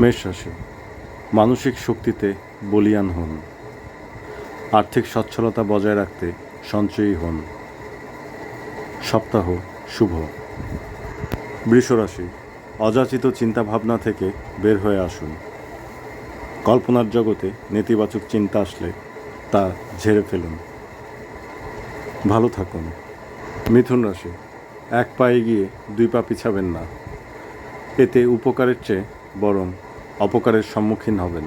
মেষ রাশি, মানসিক শক্তিতে বলিয়ান হন। আর্থিক সচ্ছলতা বজায় রাখতে সঞ্চয়ী হন। সপ্তাহ শুভ। বৃষ রাশি, অযাচিত চিন্তাভাবনা থেকে বের হয়ে আসুন। কল্পনার জগতে নেতিবাচক চিন্তা আসলে তা ঝেড়ে ফেলুন। ভালো থাকুন। মিথুন রাশি, এক পায়ে গিয়ে দুই পা পিছাবেন না। এতে উপকারের চেয়ে বরং অপকারের সম্মুখীন হবেন।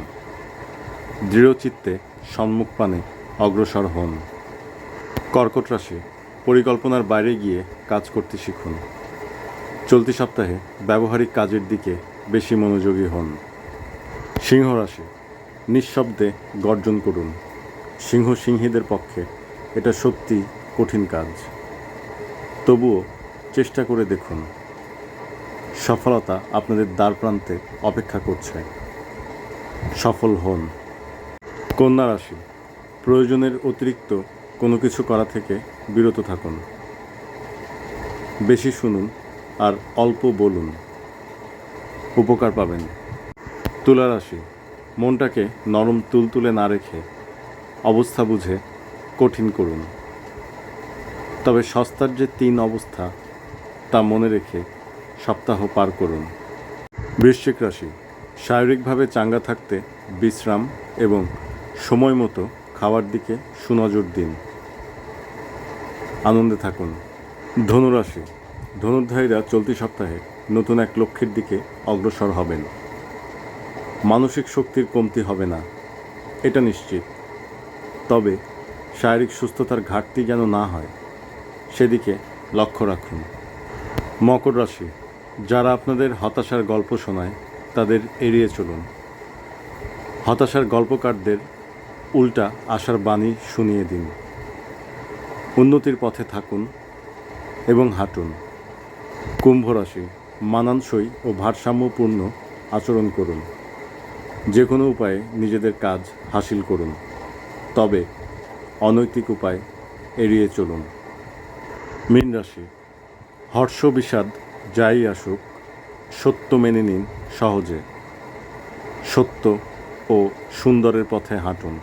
দৃঢ়চিত্তে সম্মুখ পানে অগ্রসর হন। কর্কট রাশি, পরিকল্পনার বাইরে গিয়ে কাজ করতে শিখুন। চলতি সপ্তাহে ব্যবহারিক কাজের দিকে বেশি মনোযোগী হন। সিংহ রাশি, নিঃশব্দে গর্জন করুন। সিংহ সিংহীদের পক্ষে এটা সত্যি কঠিন কাজ। তবুও চেষ্টা করে দেখুন। সফলতা আপনাদের দ্বার প্রান্তে অপেক্ষা করছে। সফল হন। কন্যা রাশি, প্রয়োজনের অতিরিক্ত কোনো কিছু করা থেকে বিরত থাকুন। বেশি শুনুন আর অল্প বলুন। উপকার পাবেন। তুলা রাশি, মনটাকে নরম তুলতুলে না রেখে অবস্থা বুঝে কঠিন করুন। তবে সস্তার যে তিন অবস্থা তা মনে রেখে সপ্তাহ পার করুন। বৃশ্চিক রাশি, শারীরিকভাবে চাঙ্গা থাকতে বিশ্রাম এবং সময় মতো খাওয়ার দিকে সুনজর দিন। আনন্দে থাকুন। ধনুরাশি, ধনুর্ধারীরা চলতি সপ্তাহে নতুন এক লক্ষ্যের দিকে অগ্রসর হবেন। মানসিক শক্তির কমতি হবে না, এটা নিশ্চিত। তবে শারীরিক সুস্থতার ঘাটতি যেন না হয়, সেদিকে লক্ষ্য রাখুন। মকর রাশি যারা আপনাদের হতাশার গল্প শোনায়, তাদের এড়িয়ে চলুন। হতাশার গল্পকারদের উল্টা আশার বাণী শুনিয়ে দিন। উন্নতির পথে থাকুন এবং হাঁটুন। কুম্ভ রাশি মানানসই ও ভারসাম্যপূর্ণ আচরণ করুন। যে কোনো উপায়ে নিজেদের কাজ হাসিল করুন। তবে অনৈতিক উপায় এড়িয়ে চলুন। মীন রাশি হর্ষ বিষাদ যাই আসুক সত্য মেনে নিন সহজে। সত্য ও সুন্দরের পথে হাঁটুন।